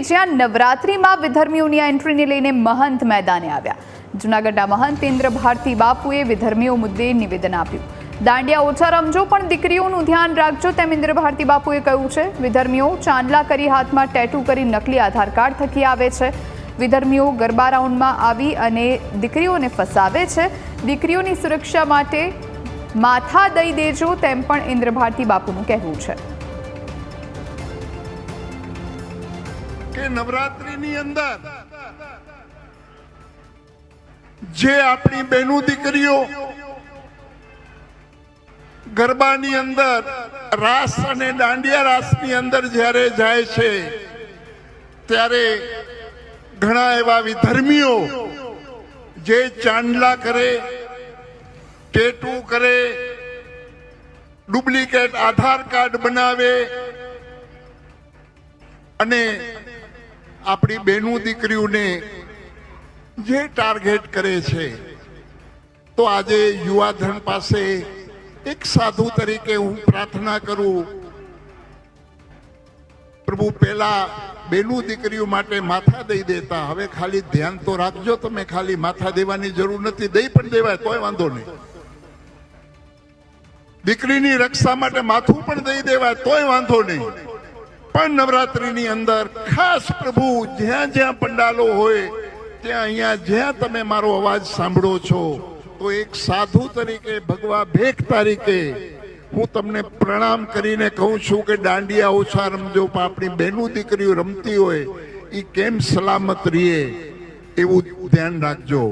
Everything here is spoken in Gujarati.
જ્યાં નવરાત્રિમાં વિધર્મીઓની એન્ટ્રીને લઈને મહંત મેદાને આવ્યા. જૂનાગઢના મહંત ઇન્દ્ર ભારતી બાપુએ વિધર્મીઓ મુદ્દે નિવેદન આપ્યું. દાંડિયા ઓછા રમજો, પણ દીકરીઓનું ધ્યાન રાખજો તેમ ઇન્દ્ર ભારતી બાપુએ કહ્યું છે. વિધર્મીઓ ચાંદલા કરી હાથમાં ટેટુ કરી નકલી આધાર કાર્ડ થકી આવે છે. વિધર્મીઓ ગરબા રાઉન્ડમાં આવી અને દીકરીઓને ફસાવે છે. દીકરીઓની સુરક્ષા માટે માથા દઈ દેજો તેમ પણ ઇન્દ્ર ભારતી બાપુનું કહેવું છે. કે નવરાત્રીની અંદર જે આપણી બહેનો દીકરીઓ ગરબાની અંદર રાસ અને દાંડિયા રાસની અંદર જ્યારે જાય છે, ત્યારે ઘણા એવા વિધર્મીઓ જે ચાંદલા કરે, ટેટુ કરે, ડુપ્લિકેટ આધાર કાર્ડ બનાવે અને આપણી બેનું દીકરીઓને જે ટાર્ગેટ કરે છે, તો આજે યુવાધન પાસે એક સાધુ તરીકે હું પ્રાર્થના કરું, પ્રભુ પેલા બેનું દીકરીઓ માટે માથા દઈ દેતા, હવે ખાલી ધ્યાન તો રાખજો તમે, ખાલી માથા દેવાની જરૂર નથી, દઈ પણ દેવાય તોય વાંધો નહીં. દીકરીની રક્ષા માટે માથું પણ દઈ દેવાય તોય વાંધો નહીં. પણ નવરાત્રિની અંદર ખાસ પ્રભુ જ્યાં જ્યાં પંડાલો હોય, ત્યાં અહીંયા જ્યાં તમે મારો અવાજ સાંભળો છો, તો એક સાધુ તરીકે, ભગવા ભેખ તરીકે હું તમને પ્રણામ કરીને કહું છું કે દાંડિયા ઓછા રમજો, પણ આપણી બહેનો દીકરીઓ રમતી હોય એ કેમ સલામત રહીએ, એવું ધ્યાન રાખજો.